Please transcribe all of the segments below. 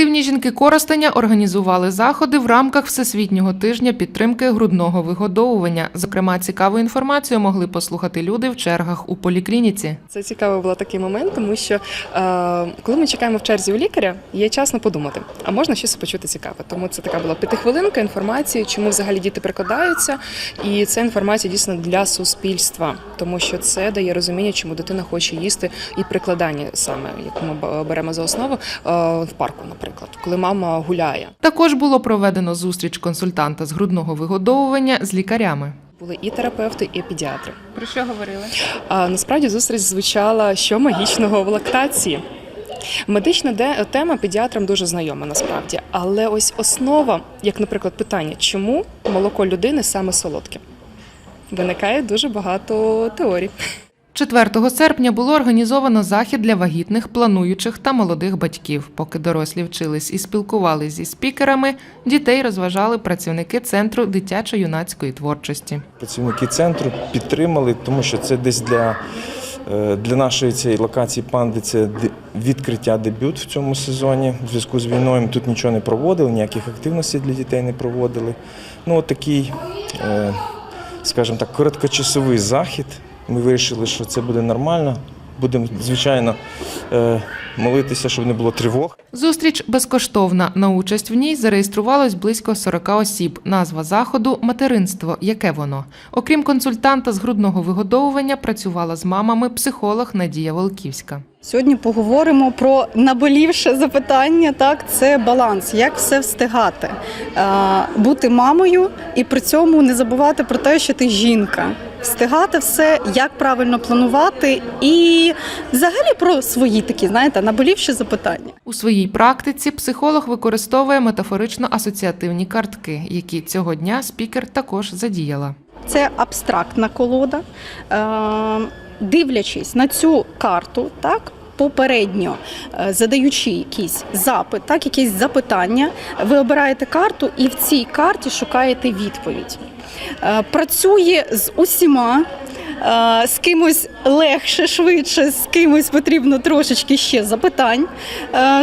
Активні жінки Коростеня організували заходи в рамках Всесвітнього тижня підтримки грудного вигодовування. Зокрема, цікаву інформацію могли послухати люди в чергах у поліклініці. Це цікавий був такий момент, тому що е, коли ми чекаємо в черзі у лікаря, є час на подумати, а можна щось почути цікаве. Тому це така була п'ятихвилинка інформації, чому взагалі діти прикладаються, і це інформація дійсно для суспільства, тому що це дає розуміння, чому дитина хоче їсти і прикладання саме, яку ми беремо за основу е, в парку, наприклад, коли мама гуляє. Також було проведено зустріч консультанта з грудного вигодовування з лікарями. Були і терапевти, і педіатри. Про що говорили? А насправді зустріч звучала що магічного в лактації. Медична де- тема педіатрам дуже знайома насправді, але ось основа, як, наприклад, питання, чому молоко людини саме солодке? Виникає дуже багато теорій. 4 серпня було організовано захід для вагітних, плануючих та молодих батьків. Поки дорослі вчились і спілкувалися зі спікерами, дітей розважали працівники центру дитячо-юнацької творчості. Працівники центру підтримали, тому що це десь для, е, для нашої цієї локації панди це відкриття дебют в цьому сезоні. В зв'язку з війною тут нічого не проводили, ніяких активностей для дітей не проводили. Ну, от такий, е, скажімо так, короткочасовий захід. Ми вирішили, що це буде нормально. Будемо, звичайно, е, молитися, щоб не було тривог. Зустріч безкоштовна. На участь в ній зареєструвалось близько 40 осіб. Назва заходу материнство. Яке воно? Окрім консультанта з грудного вигодовування, працювала з мамами психолог Надія Волківська. Сьогодні поговоримо про наболівше запитання. Так, це баланс, як все встигати, бути мамою і при цьому не забувати про те, що ти жінка. Встигати все, як правильно планувати, і взагалі про свої такі, знаєте, наболівші запитання. У своїй практиці психолог використовує метафорично-асоціативні картки, які цього дня спікер також задіяла. Це абстрактна колода. Е, Дивлячись на цю карту, так. Попередньо е, задаючи якийсь запит, так, якесь запитання, ви обираєте карту і в цій карті шукаєте відповідь. Е, Працює з усіма, е, з кимось легше, швидше, з кимось потрібно трошечки ще запитань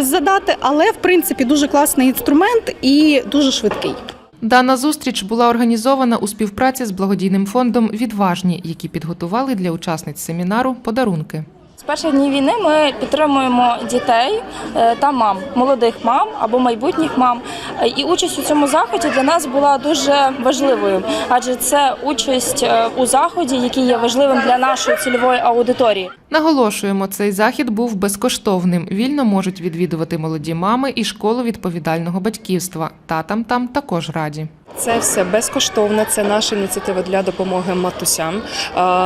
задати, але в принципі дуже класний інструмент і дуже швидкий. Дана зустріч була організована у співпраці з благодійним фондом Відважні, які підготували для учасниць семінару подарунки. З перших днів війни ми підтримуємо дітей е, та мам, молодих мам або майбутніх мам. Е, І участь у цьому заході для нас була дуже важливою, адже це участь е, у заході, який є важливим для нашої цільової аудиторії. Наголошуємо, цей захід був безкоштовним. Вільно можуть відвідувати молоді мами і школу відповідального батьківства. Татам там також раді. Це все безкоштовно. Це наша ініціатива для допомоги матусям.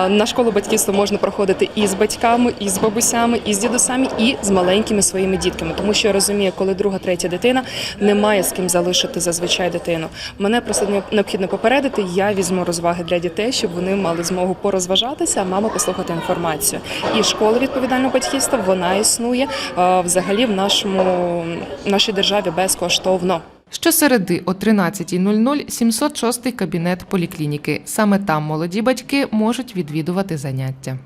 На школу батьківства можна проходити і з батьками, і з бабусями, і з дідусами, і з маленькими своїми дітками. Тому що я розумію, коли друга, третя дитина немає з ким залишити зазвичай дитину. Мене просто необхідно попередити. Я візьму розваги для дітей, щоб вони мали змогу порозважатися, а мама послухати інформацію. І школа відповідального батьківства вона існує взагалі в нашому нашій державі безкоштовно. Щосереди о 13.00 706 кабінет поліклініки. Саме там молоді батьки можуть відвідувати заняття.